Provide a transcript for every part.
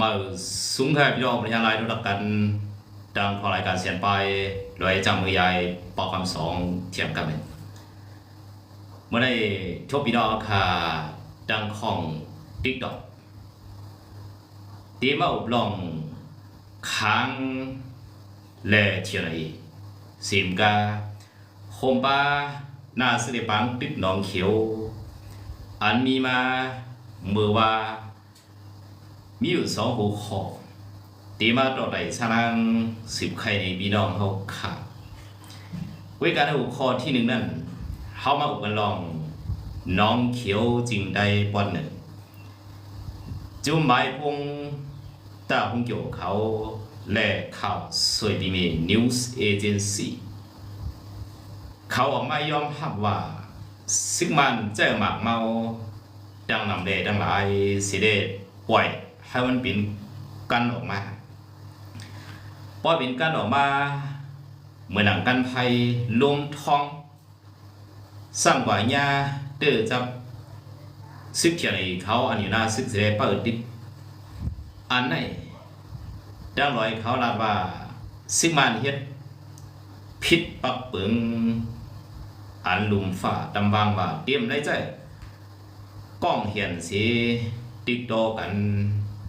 มาสูงแค่พี่องประชาชนรู้จักกันดังของรายการเสียนไปโดยจำมือใหญ่ปอกคำสองเทียมกันเลยเมื่อได้ชบพี่น้องค่ะดังของติ๊กต็อกตีมาอบรองค้างแลเทียนอีสิมกาโคมปาหน้าสิริปังติดหนองเขียว อันมีมาเมื่อว่า มีอยู่สองหัวข้อตีมาต่อไปสร้างสิบใครในพี่น้องเขาค่ะเวยการหัวข้อที่หนึ่งนั่นเขามาอุปลองน้องเขียวจริงได้ปอนหนึ่งจุ่มหมายพงตาพงเกี่ยวเขาและข่าวสวยดีมี News Agency เขาออกมายอมรับว่าซึ่งมันเจ้าหมากเมา ดังนำเดดังหลายสิเดปล่อย ให้มันเป็นกันออกมาปล่อยเป็นกันออกมา เหมือนหนังกันไพลมทองสร้างกว่าญาเตอจับซึกเขียนในเขาอันอยู่หน้าซึกเสดเปิดดิบอันไหนดังลอยเขาลาดว่าซึกมันเฮ็ดพิษปักปึงอันลุมฝ่าตำวางว่าเตรียมได้ใจกล้องเห็นสิติดต่อกัน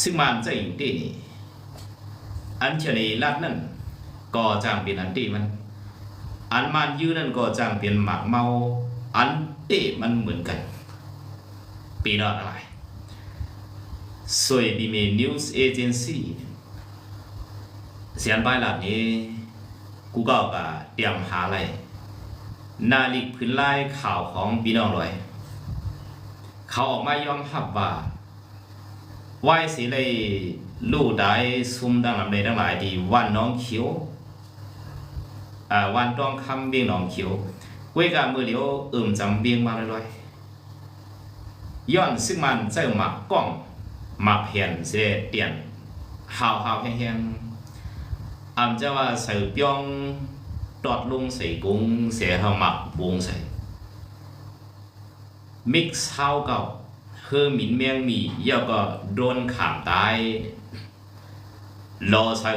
ซึ่งมันจะอยู่ที่นี่อันเชนีลัดนั่นก็จางเป็นอันที่มัน อันมันยืนนั่นก็จางเป็นหมากเมา อันเตมันเหมือนกัน ปีนอดอะไรสวยบีเมนิวส์เอเจนซี่เสียนใบหลัดนี้ กูก็กะเตรียมหาอะไรนาลิกพื้นไล่ข่าวของพี่น้องเลยเขาออกมายอมรับว่า ไหวสิเลยลู่ได้ซุ่มดังลำเลยทั้งหลายที่วันน้องเขียวอ่าวันต้องคำเบียงน้องเขียวเวยกามือเดียวเอิ่มจำเบียงมาลอยๆย้อนซึ่งมันเจ้าหมักกล้องหมักเหียนเสด็จเตียนหาวหาวแห้งๆอำจะว่าใส่เปียงตอดลงใส่กุ้งเสียเฮาหมักวงใส่ mix เข้ากับเฮอหมินเมียงมีเยาก็โดนขามตายรอใส่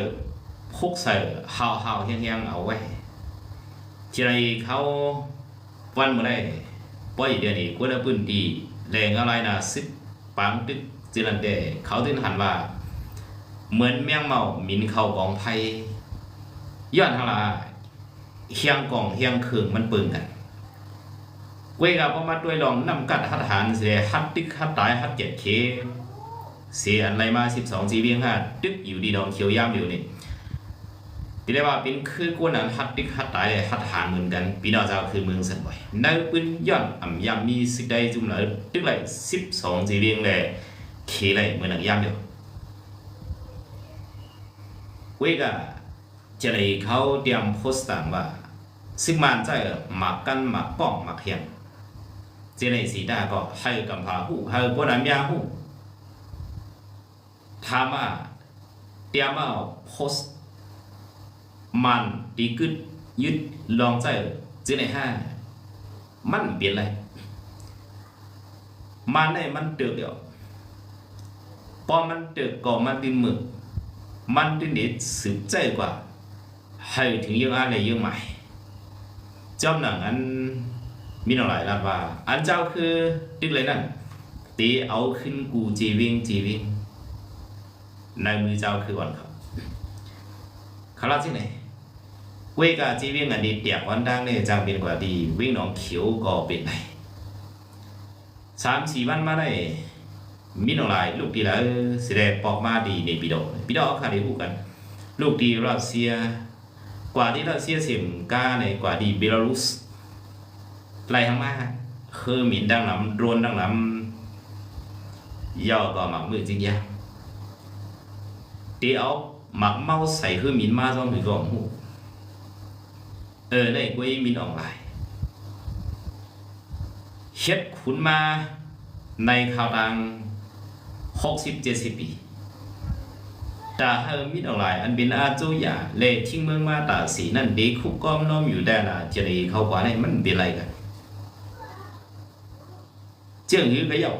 พุกใส่หาวหาวเฮียงเฮียงเอาไว้ทีไรเขาวันเมื่อไรปล่อยเดี๋ยวนี้กูได้ปืนดีแรงอะไรนะซึกปังตึกจิรันเดเขาถึงหันว่า เหมือนแมงเมาหมินเข้ากองไผ่ย้อนทางละเฮียงกองเฮียงเคืองมันปิงกัน เวยกับพอมาด้วยลองนำกัดหัดหารเสียหัดตึกหัดตายหัดเจ็ดเคเสียอะไรมาสิบสองจีเวียงห้าตึกอยู่ดีดองเขียวยามอยู่นี่ปีได้ว่าเป็นคือกวนนั้นหัดตึกหัดตายหัดหารเหมือนกันปีนอเจ้าคือเมืองสันไว้ในปืนย่อนอ่ำยามมีสิได้จุ่มเลยตึกไหลสิบสองจีเวียงเลยเคไหลเหมือนหนังยามเดียวเวยกับจะเลยเขาเตรียมโพสต์ต่างว่าซึ่งมันใจหมักกันหมักป้องหมักเฮียง 这类时代个还有咁怕虎，还有波兰面虎，他嘛点มา post มันดีกึดยึดลองใจเจในห้ามันเปลี่ยนอะไรมันในมันเตือกเดียวพอมันเตือกก่อมันดินมือมันดินเด็ดสืบใจกว่า ให้ถึงยังอะไรยังใหม่เจ้าหนังอัน มีหน่อยลาดว่า อันเจ้าคือตึกเลยนั่นตีเอาขึ้นกูจีวิ่งจีวิ่งในมือเจ้าคือวันครับเขาลาที่ไหนเวกาจีวิ่งอันดีเตียกวันดังเนี่ยจางเป็นกว่าดี วิ่งหนองเขียวก็เป็นไหนสามสี่วันมาได้มีหน่อยลูกดีแล้วแสดงปอกมาดีในปีดอกปีดอกขาดได้พูดกัน ลูกดีรัสเซีย กว่าที่รัสเซียเสียมกาในกว่าดีเบลารุส ไล่ทั้งมาคือหมินดังน้ำรวนดังน้ำย่อก็หมักมือจริงยะตีเอาหมักเมาใส่คือมินมาต้องหรือก่อนหูเออในกุ้ยมินออนไลนเฮ็ดขุนมาในข่าวดังหกสิบเจ็ดสิบปีแต่เฮอมินออนไลน์อันเป็นอาจูยาเลทิ้งเมืองมาตาสีนั่นดีคุกก้อมน้อมอยู่ได้ละจะได้เข้ากว่าในมันเป็นไรกัน เจ้าหือก็เยอก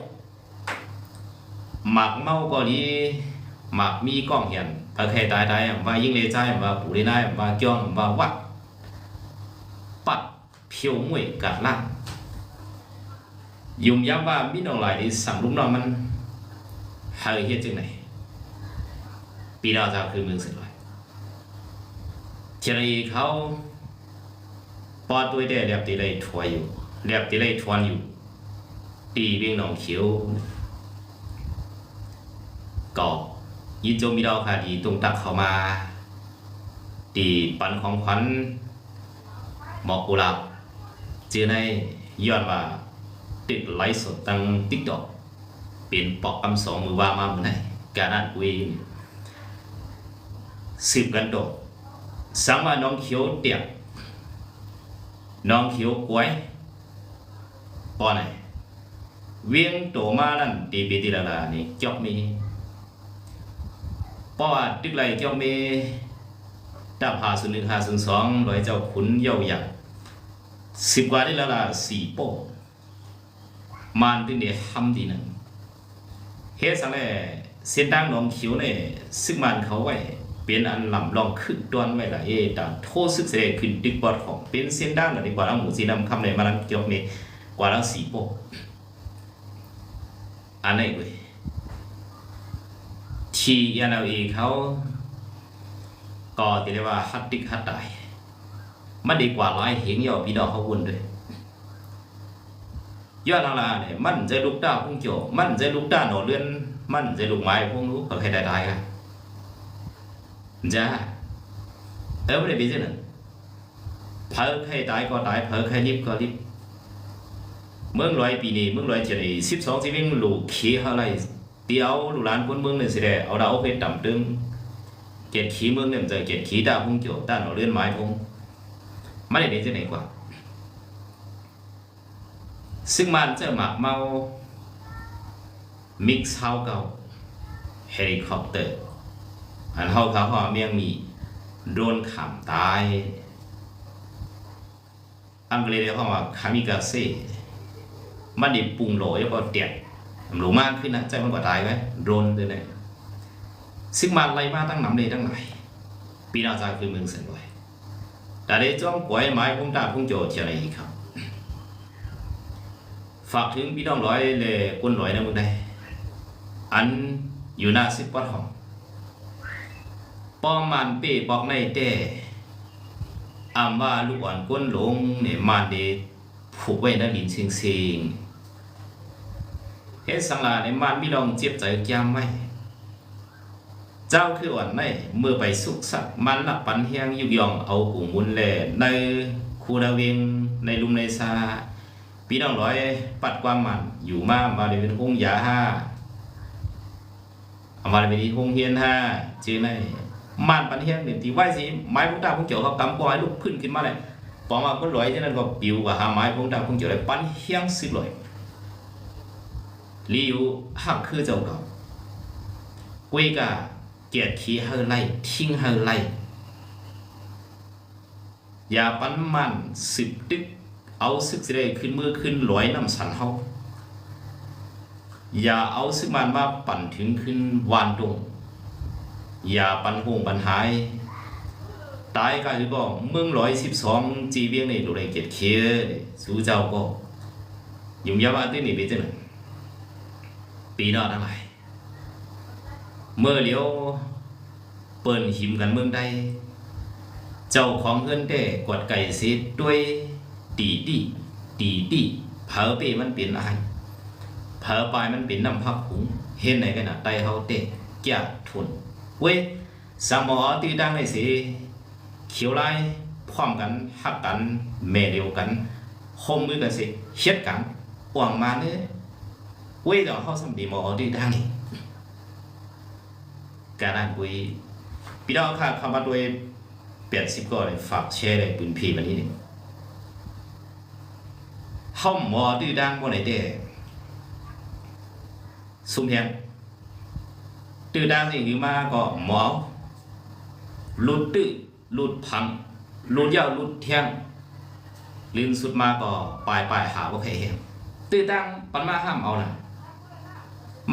หมักเมาก็ดีหมักมีกล้องเห็นประเทตายตายว่ายิ่งเลยใจว่าปู่ได้ได้ว่าจ้องว่าวัดปัดเพียวมวยกัดล่างยุ่มย้ำว่ามินออนไลน์ที่สั่งลุงน้องมันเฮยเฮ็ดจังไหนปีดาวจะคือเมืองสร็จเลยเจรีเขาปอตัวเดียเรียบตีเลยถวยอยู่เรียบตีเลยทวนอยู่ ตีเรียงหนองเขียวก็ยินโจมีดาวคาดีตรงตักเข้ามาตีปันของขวัญหมอกกุหลาบเจอในย้อนว่าติดไลฟ์สดตั้งติ๊กต็อกเป็นปอกคำสองมือว่ามาเมื่อไหร่การอ่านกุยสืบกันโดดสังว่าน้องเขียวเตียกน้องเขียวกล้วยปอไหน เวียงโตมานั่นตีปีตีละละนี่จอกมีเพราะว่าตึกไรจอกมีดับหาศูนย์หนึ่งหาศูนย์สองโดยเจ้าขุนเย่าหยักสิบกว่าได้แล้วล่ะสี่โป้มานถึงเดียทำดีหนึ่งเฮ็ดสังแลเส้นดังหนองเขียวเนี่ยซึ่งมันเขาไว้เป็นอันลำลองขึ้นต้นไว้ละเอตาโทษซึกเสดขึ้นตึกบอดของเป็นเส้นดังน่ะดีกว่าเอาหมูสีดำคำเลยมาลังเกี่ยวมีกว่าลังสี่โป้ อันไหนเว้ยทีเอ็นเอลเขาก็ที่เรียกว่าฮัตติกฮัตตายมันดีกว่าหลายเหงยอพี่ดอกเขาวุ่นด้วยย้อนหลังๆเนี่ยมันจะลูกด้าพุ่งโจมันจะลูกด้าหนอเลื่อนมันจะลูกไม้พุ่งรู้เขาใครได้ได้กันจ้าเออไม่ได้เป็นเช่นเพิ่ใครตายก็ตายเพิ่ใครรีบก็รีบ เมืองร้อยปีนี้เมืองร้อยเจ็ดนี้สิบสองสิบวิ่งลูกขี้อะไรเตียวลูกหลานคนเมืองเนี่ยสิได้เอาดาวเพชรต่ำตึงเกตขีเมืองเนี่ยจะเกตขีดาวพุ่งโจด้านเราเลื่อนไม้พุ่งไม่ได้เด่นจะไหนกว่า ซึ่งมันจะหมักเมามิกซ์เฮาเก่าเฮลิคอปเตอร์อันเฮาเขาเขาเมียงมีโดนขำตายอังกฤษเรียกว่าคามิกาเซ่ มันดิปุงโหลยก็เตียหลูมากขึ้นนะใจมันกว่าตายไหมโดนเลยเนี่ยซึ่งมันไล่มาตั้งน้ำเลยตั้งไหนปีนาจาคือเมืองเซนไว้แต่ได้จ้องกวยไม้พุ่งตาพุ่งโจเชียอะไรอีกครับ ฝากถึงพี่น้องร้อยเลยก้นร้อยนะมึงได้ อันอยู่หน้าสิบวัดหองป้อมมันเป้บอกในเต้อามว่าลูกอ่อนก้นหลงเนี่ยมันเดผูกไว้ในลินเสียงเสียง เฮ็ดสังลาในมันมีลองเจ็บใจยามไหมเจ้าคือวันไหนเมื่อไปสุกสักมันละปันเฮียงยุกยองเอากูมุนแลในคูนาเวงในลุมในซาพี่น้องร้อยปัดความหมันอยู่มามาในเป็นห้องยาห้าอามาในเป็นห้องเฮียนห้าชื่อในมันปันเฮียงเนี่ยที่ไหวสิไม้พวกตาวพวกเจ้าเขากำปอยลุกขึ้นขึ้นมาเลยปอมาคนร้อยที่นั่นก็ปิวกับหาไม้พวกตาวพวกเจ้าเลยปันเฮียงสิลอย ลีอยู่หักคือเจ้าเก่ากุยกาเกียรติขี้เฮอไล่ทิ้งเฮอไล่อย่าปันมันสิบตึกเอาซึกสิได้ขึ้นมือขึ้นลอยน้ำสันเฮาอย่าเอาซึกมันมาปั่นถึงขึ้นวานตรงอย่าปันหงปันหาย ตายก็คือก็เมืองร้อยสิบสองจีเวียงในดูแลเกียรติเคียสู้เจ้าก็ยุ่งยาวอันที่นี่เป็นจังไหน ปีน้าทั้งหลายเมื่อเลี้ยวเปิ่นหิมกันเมืองใดเจ้าของเงินได้กดไก่เสียด้วยตีดีตีดีเผอเปมันเป็นอายเผอปลายมันเป็นน้ำพักหุงเห็นไหนกันนะไตเฮาเตะแก่ทุนเว้ยสมอตีดังในสิเขียวไล่พร้อมกันหักกันแม่เดียวกันคมมือกันสิเฮ็ดกันหวังมาเนี่ย เว้ยเดี๋ยวเฮาสำดีหมอตีดังนี่กการอ่านกุยพี่น้องค่ะเข้ามาด้วยเปลี่ยนสิบก็เลยฝากแชร์เลยปืนพีมันนี้หนึ่งห้องหมอดื้อดังบ่ไหนเด้ซุ่มเทียงดื้อดังสิ่งที่มาก็หมอหลุดตื้อหลุดพังหลุดยาวหลุดเทียงลืมสุดมาก็ปลายปลายหาว่าใครเห็นตื้อดังปันมาห้ามเอาหนะ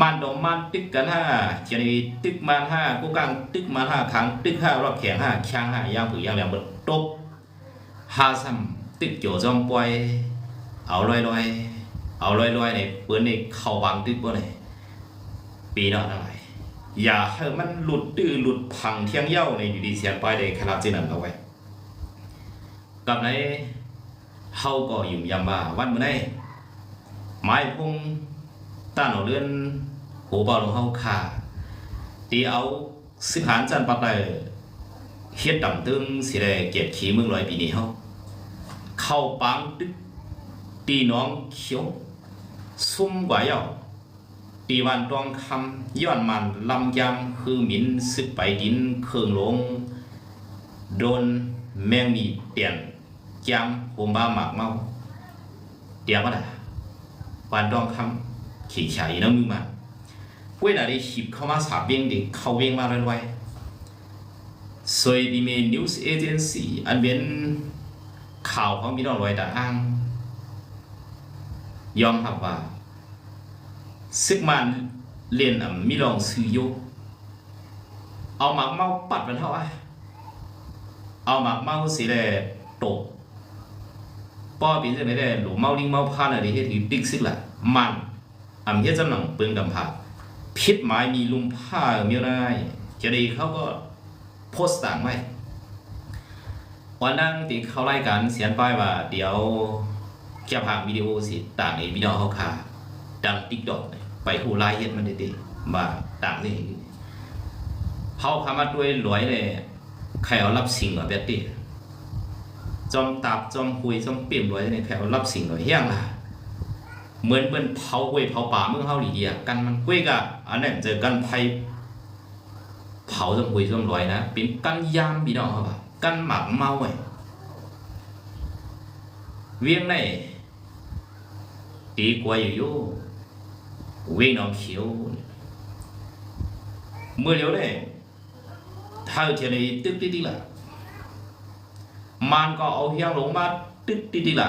มันดมมันตึกกันห้าเจนีตึกมันห้ากูกังตึกมันห้าครั้งตึกห้ารอบแข็งห้าช่างห้าย่างผือย่างแหลมบดตบห้าซ้ำตึกโจจอมปล่อยเอาลอยลอยเอาลอยลอยในเปื้อนในเข้าบางตึกบ่ไหนปีนออะไรอย่าให้มันหลุดตื้อหลุดพังเที่ยงเย้าในอยู่ดีเสียนไปในคณะจีนันเอาไว้กับในเฮาก็ยุ่มยำว่าวันมื้อนี้ไม้พง ต้านเอาเลื่อนหูเบาลงเฮาขาตีเอาสิหารจันปักได้เฮ็ดดำตึงสิได้เก็บขี้มึงร้อยปีนี้เฮาเข้าปังตึกตีน้องเขียวซุ่มกว่าเยาตีวันตองคำย้อนมันลำยำคือหมินซึกไปดินเครื่องลงโดนแมงมีเตียนจำผมบ้าหมากเมาเดียวก็ได้วันตองคำ ขีฉายน้ำมือมาเวลาได้หิบเข้ามาสาบเบียงเด็กเขาเวียงมาเรื่อยไว้ soy đi mê news agency อันเป็นข่าวของพี่นองลอยต่อ้างยอมรับว่าซึกมันเรียนอะมีลองซื้อโยเอาหมากเมาปัดมันเท่าไหร่เอาหมากเมาสีแดงตกป้อปีนเรื่ไหนแด้หลูเมาลิงเมาพันอะไรที่ถือติ๊กซึกละมัน อำเฮ็ดจำหนังปืนกำผาพิษหมายมีลุมผ้ามีอะไรจะดีเขาก็โพสต์ต่างไว้วันนั้นติเขารายการเสียนป้ายว่า เดี๋ยวแค่าพวิดีโอสิต่างในวิดีโอเขาขาดังติ๊กดอกไปหูไลายเฮ็ดมันเด็ดๆมาต่างนี่เขาคำมาด้วยรวยเลยใครเอารับสิ่งกับแบบนี้จอมตับจอมคุยจอมเปี่ยมรวยเนี่ยใครเอารับสิ่งกับเฮี้ยงล่ะ เหมือนเป็นเผาเวยเผาป่าเมืองเฮาหลีเดียกันมันกุ้ยกะอันนั้นเจอกันไผเผาจมหุยจมลอยนะเป็นกันยามพี่น้องครับกันหมักเมาไว้เวียงในตีกว่าอยู่อยู่เวียงน้องเขียวเมื่อเร็วเลยถ้าเทียนในตึ๊กติ๊กติ๊กละมันก็เอาเฮียงลงมาตึ๊กติ๊กติ๊กละ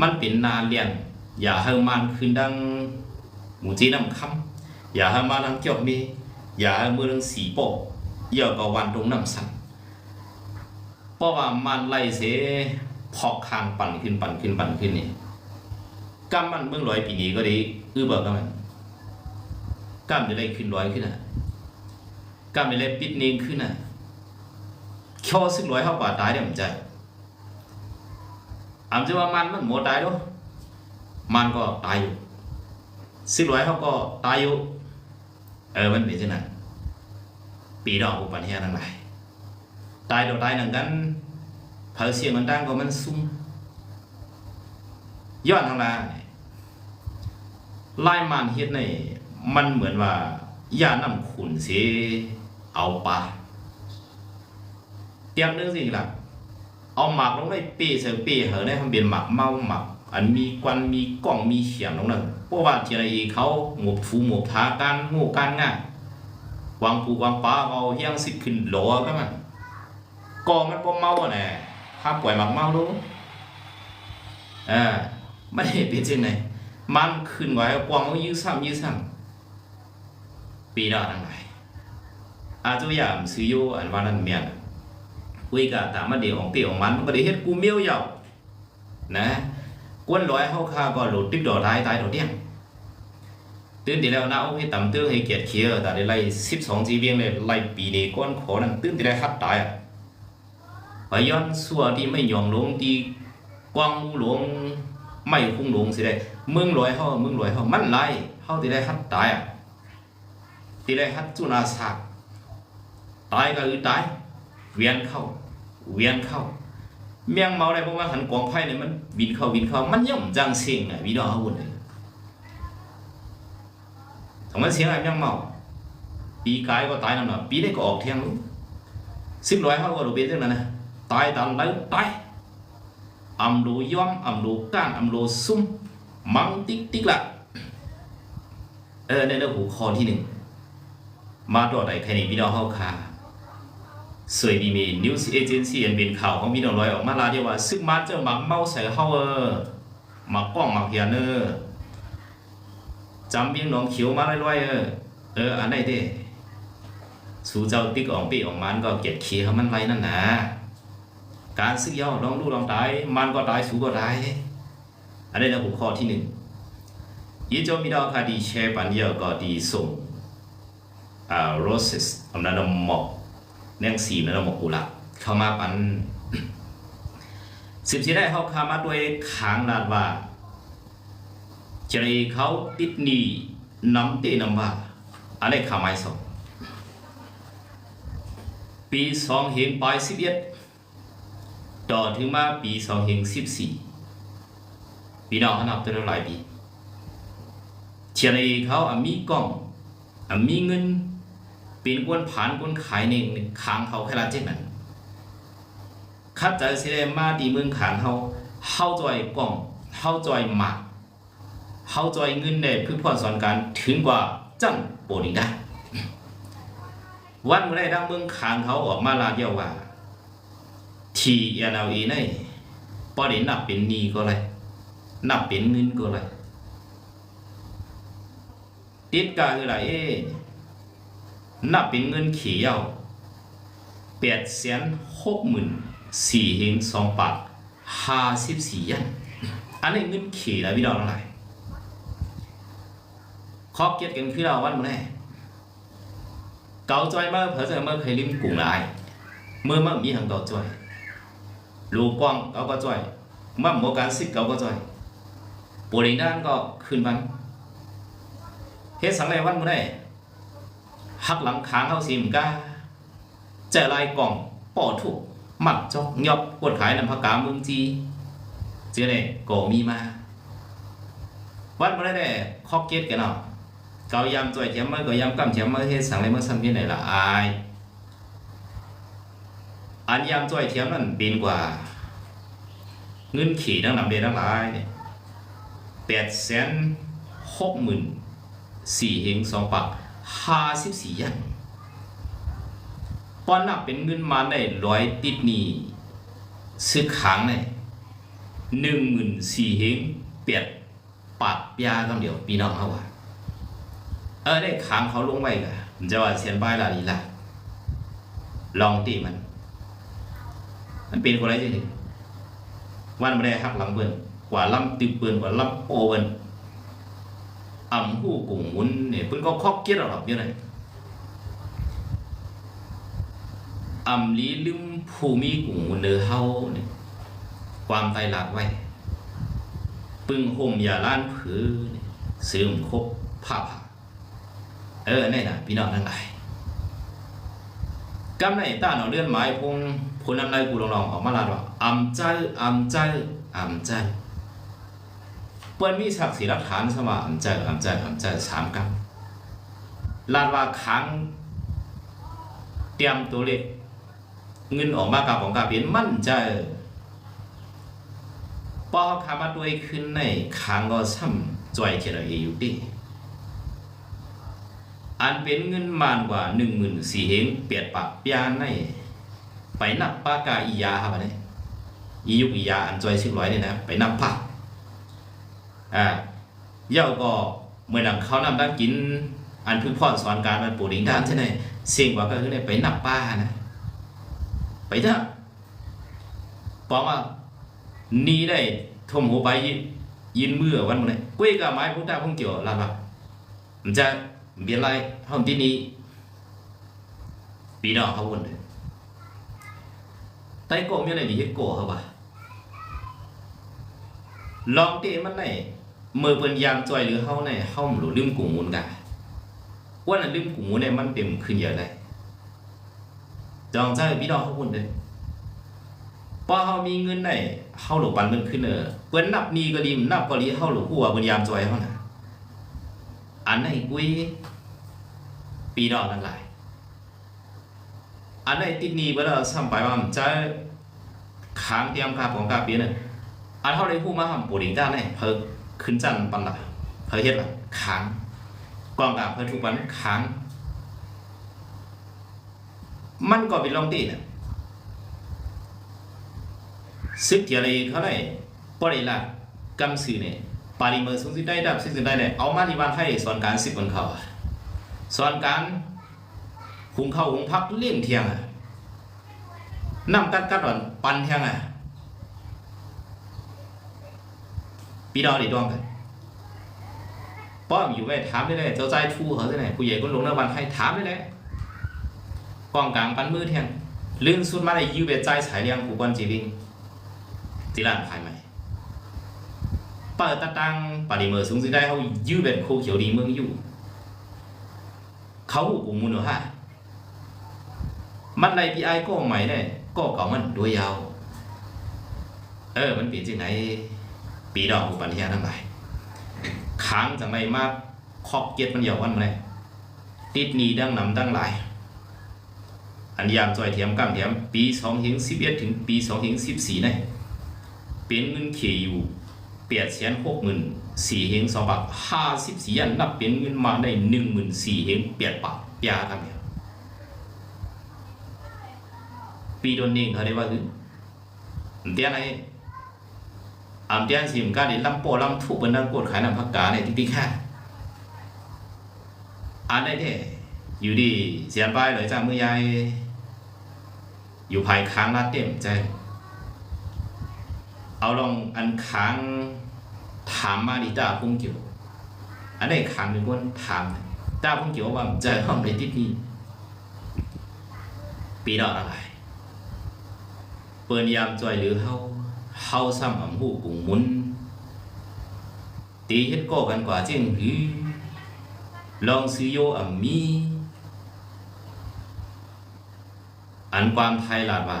มันเจอนนาเลี้ยงองคิวมันเป็นนาเรียนอย่าให้มันขึ้นดังหมูจีน้ำคำอย่าให้มาดังเกี่ยวมีอย่าให้มือดังสีโปะเยี่ยวกับวันตรงน้ำสั่นเพราะว่ามันไล่เสพอกคางปั่นขึ้นปั่นขึ้นปั่นขึ้นนี่กำมันเบื้องลอยปีนี้ก็ดีอื้อเบิกกันมันกำจะได้ขึ้นลอยขึ้นอะกำจะได้ปิดเนงขึ้นอะเข่อซึ่งลอยเข้ากว่าตายเดี๋ยวมันใจ อำจะว่ามันมันหมดตายด้วยมันก็ตายอยู่สิบร้อยเขาก็ตายอยู่เออมันเป็นเช่นนั้นปีดอกอุปนเฮียนั่นแหละตายเดี๋ยตายหนังกันเผาเสียงมันดังก็มันซุ่มย้อนทางลายไล่มันเฮ็ดในมันเหมือนว่าย่านำขุนเสียเอาปลาเตรียมเรื่องสิล่ะ เอาหมักลงในปีเสือปีเหอเนี่ยมันเป็นหมักเมาหมัก อันมีกวนมีกล้องมีเสียงลงนั่นเพราะว่าทีไรเขาหมบฟูหมบทาการงูการง่ายวางปูวางปลาเอาเฮี้ยงสิขึ้นหลก็มันกองมันก็เมาอะแน่ห้ามปล่อยหมักเมาลูกอ่าไม่ได้เป็นจริงไงมันขึ้นไว้กวางยื้อซ้ำยื้อซ้ำปีดาทั้งหลายอาจุยามซื้อโยอันว่านั้นเมียน คุยกับตามมาเดี๋ยวของเปี่ยวของมันมันก็ได้เฮ็ดกูเมียวเหยานะกวนร้อยเฮาคาก็หลุดติ๊กดอกตายตายดอกเดียงตื่นตีแล้วนะโอ้ให้ต่ำตื้อให้เกียรติเคียแต่ได้ไล่สิบสองจีเวียงเลยไล่ปีนี้ก้อนขอนั่นตื่นตีได้ฮัดตายอะไปย้อนสัวที่ไม่ยอมลงที่กวางหลวงไม่คุ้งหลวงสิได้เมืองลอยเฮาเมืองลอยเฮามันไล่เฮาที่ได้ฮัดตายอะที่ได้ฮัดจุนาสากตายก็คือตายเวียนเข้า เวียนเข้า เมียงเมาในบพราะว่าหันกองไพ่เนี่ยมันวินเข้าวินเข้ามันย่อมจังเสียงไงวิดน้องเขาบุญเลยทำไมเสียงอะไรเมียงเมา ปีกายก็ตายนั่นแหละปีได้ก็ออกเที่ยงสิบร้อยเข้าก็รู้เบียเรื่องนั้นนะตายตามได้ตายอำรูย้อมอำรูก้านอำรูซุ่มมังติ๊กติ๊กละเออในเรื่องหูคอที่หนึ่งมาตรวใดใครนี่วิดน้องเขาคา สวยดีมีนิวส์เอเจนซี่อันเป็นข่าวของพี่น้องลอยออกมาลาเดียวว่า ซึ่งมาเจอหมักเมาใส่เฮาเออมักป้องมักเฮียเนอร์จำเบียงหนองเขียวมาลอยๆเออเอออันไหนเด้สู่เจ้าติ๊กออกปีออกมันก็เก็บเขียวมันไรนั่นนะการซื้อย่อลองดูลองตายมันก็ตายสู่ก็ตายอันนี้นะหัวข้อที่หนึ่งยี่โจมีดาวคาดีแชร์ปันเยอะก็ดีส่งอ่าโรสสอำนาจหมอก เนื่องสีนั่นหมอกกุลาบเข้ามาปันสิบสี่ได้เขาคามาด้วยขางลาดว่าเจะได้เขาติดหนี้น้ำเตน้ำว่าอะไรขาไม้สองปีสองเฮงปลายสิบเอ็ดต่อถึงมาปีสองเฮงสิบสี่ปีน้องเขานับตัวหลายปีเชียร์เขาอะมีกล้องอะมีเงิน ป็นกวนผ่านกวนขายในขางเขาแค่ละเจ็ดนั้นข้าใจเสียมาดีเมืองขางเขาเฮาจอยกล้องเฮาจอยหมากเขาจอยเงินในพืชพรสอนการถึงกว่าจังโปรดิงได้วันเมื่อไรดังเมืองขางเขาออกมาลาเดียวว่าทีเอ็นเอลอีนี่พอด้นับเป็นนีก็เลยนับเป็นเงินก็เลยติดกาคืออะไรเอ๊ นับเป็นเงินขีย้าแปดแสนหกหมื่นสี่เฮงสองปากห้าสิบสี่ยันอันนี้เงินขี่แล้วพี่น้องทั้งหลายคอกเก็ตกันคือเราวันมื่อแรกเกาจอยเมื่อเผอจะเมื่อเคยลิ้มกลุ่มหลายเมื่อเมื่อมีทางเกาจอยลูกกว้างเกาก็จอยเมื่อหมการซิกเกาก็จอยปุริด้านก็ขึ้นมันเฮ็ดสังไรวันมื่อแพักหลังค้างเข้าซิมก้าใจลายกล่องป่อถูกมัดจอกยอบกดขายนำพักกาเมืองจีเจ๊เลยก็มีมา วัดมาได้แต่คอกเก็ตกันเนาะเกายำจ่อยเทียมมาเกายามกำเทียมมาเฮ็ดสั่งอะไรมาซ้ำที่ไหนละอายอันยำจ่อยเทียมนั่นเป็นกว่า เงินขี่ทั้งลำเบี้ดทั้งหลายแปดแสนหกหมื่นสี่เฮงสองปาก 54อย่างป้อนนับเป็นเงินมาในร้อยติดนี้ซื้อขังในหนึ่งหมื่นสี่เฮงเปียดปากยากำเดียวปีน้องเอาว่าเออได้ขังเขาลงไว้กันจะว่าเสียนบ้ายลาลีละลองตีมัน มันเป็นคนไรจริงวันไม่ได้หักหลังเบิ่นกว่าล่ำติบเบิ่นกว่าล่ำโอเบิ่น อ่ำหูกุ่งหมุนเนี่ยเพิ่นก็คอกเกียรหรอกเยอะเลยอ่ำลีลืมภูมิกุ่งหมุนเนื้อเฮาเนี่ยความไตหลักไว้ ปึงห่มยาล้านผือเนี่ยซื้อมคบผ้าผ้าเออแนี่นะพี่น้องทั้งหลายกำในต้านเอาเลื่อนไม้พงพูนำไรกูลองๆออกมาลาดว่าอำใจอำใจอำใจ เปิ้นมีศักดิ์ศรีหลักฐานสว่าอำใจอำใจอำใจสามกำลาดว่าค้งเตรียมตัวเลขเงินออกมากับของกาเปลี่ยนมั่นใจปอคามาด้วยขึ้นในค้างก็ซ้ำจ่อยเทระเออยู่ดีอันเป็นเงินมานกว่าหนึ่งหมื่นสี่เฮงเปียดปากปยานในไปนับปากาอียาครับอันนี้อียุกอียาอันจอยสิบร้อยนี่นะไปนับปาก อ่าเย่าก็เมื่อนังเขานำด้านกิน อันพึ่งพ่อนสอนการมันปูดิงด้านใช่ไหมเสิ่งกว่าก็คือเนี่ยไปนับป้านะ ไปเถอะปองว่านี่ได้ทมหัวไปยินเมื่อวันมื่อไกุ้ยกับไม้พุทธะพงเกี่ยวลาบะมันจะเบียนไรห้องที่นี้ปีนอกเขาวนเลยแต่ก็มีอะไรดีให้โกเขาปะลองเตะมันไหน มือเปิ้นยามจอยหรือเฮาไหนเฮาหรือลืมกูมูลกะว่าน่ะลืมกูมูลเนี่ยมันเต็มขึ้นเยอะเลยจองใจพี่น้องเขาวนเลยพอเฮามีเงินได้เฮาหลบปันมันขึ้นเออเปิ้นนับนี้ก็ดีนับก็ดีเฮาหลบหัวเปิ้นยามจอยเฮาน่ะอันไหนกุยปีดอกนั่นหลายอันไหนติดนี้บ่แล้วซ้ำไปว่ามันจะค้างเตรียมค่าของค่าเปียนะอันเฮาได้ฮู้มาหำปูดิงจ้าไหนเพิ่น ขึ้นจันปันละเพิ่นเฮ็ดล่ะค้างกองกับเพิ่นทุกวันค้าง มันก็เป็นลองตีน่ะซึกเทียอะไรเขาได้ปริละกำสื่อเนี่ยปาริเมอร์สูงสุดได้ดับสูงสุดได้เนี่ยเอามาที่บ้านให้สอนการสิบบนเขาสอนการหุงเข้าหุงพักเลี้ยงเทียงอะน้ำกัดกัดหวนปันเทียงอะ 比到里段个。ป้อมอยู่ไว้ถามได้เลยเจ้าใจทูเขาได้ไหนผู้ใหญ่ก็ลงระวันให้ถามได้เลยกองกลางปันมือเทียนลื่นสุดมาได้ยูเบจใจสายเลี้ยงกูบอลจีวิงจีลานภายใหม่เปิดตะตังปฏิเมอสูงสิได้เขายื้อเป็นโคเขียวดีเมืองอยู่ เขาอุมูนหะมันไรปีไอก็ใหม่เนี่ยก็เก่ามันด้วยยาว เออ มันเปลี่ยนจากไหน ปีดอกอุปันทิยาทั้งหลายขังจังไรมากคอกเกียดมันเหยาวันมาเลยติดหนีดังนำดังหลาย อันยามจอยเทียมกล้มเทียมปีสองถึงสิบเอ็ดถึงปีสองถึงสิบสี่ในเป็นเงินเขียอยู่เปียดแสนหกหมื่นสี่เฮงสองบาทห้าสิบสี่ยันนับเป็นเงินมาได้หนึ่งหมื่นสี่เฮงเปียดบากยาทำเนี่ยปีโดนนิ่งเขาได้ว่าคือเตี้ยอะไร นอำเตี้ยสิมกาดิลำโปลำทุบเป็นนังกดขายนำพักกาในที่ที่แค่อันได้เด้อยู่ดีเสียนไปเลยจ้าเมื่อยายอยู่ภายค้างลาดเต็มใจ เอาลองอันค้างถามมาดิตาพุ่งเกี่ยวอันไหนค้างเป็นคนถามตาพุ่งเกี่ยวว่ามันจะห้องในที่นี้ปีดอกอะไรเปิดยามจอยหรือเฮา เฮาซ้ำอำหูกุงมุนตีเฮ็ดก็กันกว่าเจ้งหือลองซื้อโยอ่ำมีอันความไทยลาดว่า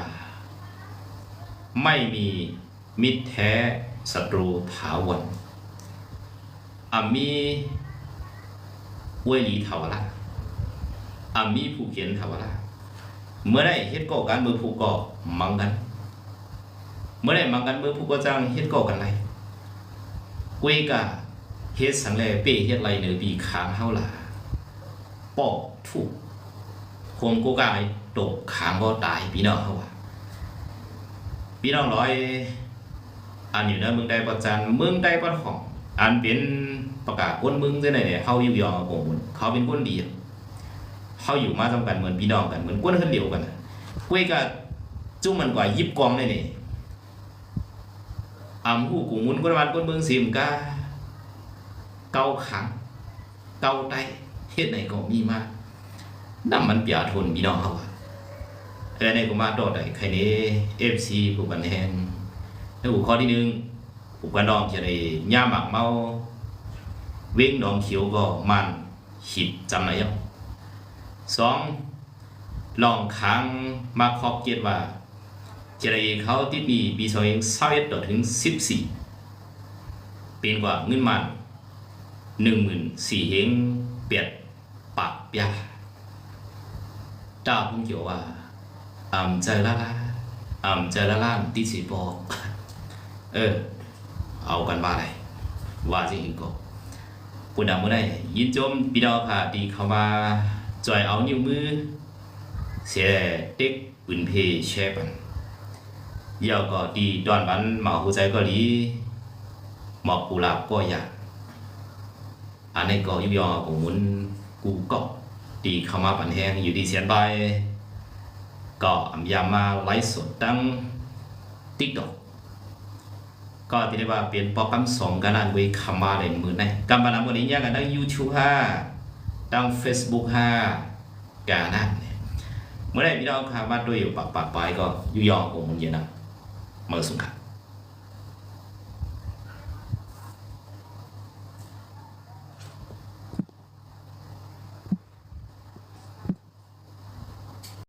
ไม่มีมิตรแท้ศัตรูถาวรอามีเวลีถาวรอามีผู้เขียนถาวรเมื่อได้เฮ็ดก่อการเมือผู้ก่อมังกัน เมื่อได้มังกันเมื่อผู้ก่อจ้างเฮ็ดก่อกันไรกุยกะเฮ็ดสังแลเป้เฮ็ดไรเนือปีคางเฮาล่ะปอกถูกคงกูกายตกคางก็ตายพี่น้องเฮาว่าพี่น้องร้อยอันอยู่ในเมืองใดประจันเมืองใดประของอันเป็นประกาศคนเมืองที่ไหนเนี่ยเขาอยู่ยองกับผมเขาเป็นคนดีเขาอยู่มาทำกันเหมือนพี่น้องกันเหมือนก้นคนเดียวกันคุยกับจุ้มมันกว่ายิบกองเลยนี่ อำหูกูมุนก้นวันก้นเมืองสิมกาเกาขัง เกาไตเฮ็ดไหนก็มีมากนั่นมันเปียทนพี่น้องเขาอะเออในกูมาโดดไอ้ใครนี้เอฟซีผู้บันแหงในหัวข้อที่หนึ่งอุปกรณ์ดองจะได้ย่าหมักเมาเว้งดองเขียวก็มันหิดจำไหนยังสองลองค้างมาครอบเกียรว่า จะได้เขาที่มีปีสองเองเศร้าเอ็ดต่อถึงสิบสี่เป็นกว่าเงินมันหนึ่งหมื่นสี่เฮงเปียดปากยาเจ้าพุ่งเกี่ยวว่าอ่ำใจละละอ่ำใจละล่านที่สีบอกเออเอากัน ว่าอะไรว่าจริงก็ผู้นำเมื่อใดยินจมปีดาวผ่าดีเข้ามาจอยเอานิ้วมือเสียเด็กปืนเพแช่ปัน ยาก็ดีดอนบันหมาหูใจก็ดีหมอกกุหลาบก็อยากอันนี้ก็ยุยอของมุนกูก็ดีเข้ามาปันแหงอยู่ดีเสียนไปก็อำยามาไลฟ์สดตั้งติ๊กตอกก็ก็ที่เรียกว่าเป็นปอกัมสองกันนั่นเวยคำมาเลยมือนะกำมาลำวันนี้เนี่ยกันทั้ง YouTube ฮะทั้ง Facebook ฮะกันนั่นเนี่ยเมื่อไหรพี่น้องครับมาด้วยอยู่ปากปากไปก็ยุยอคงมันเย็นนะ เมื่อสุขครับ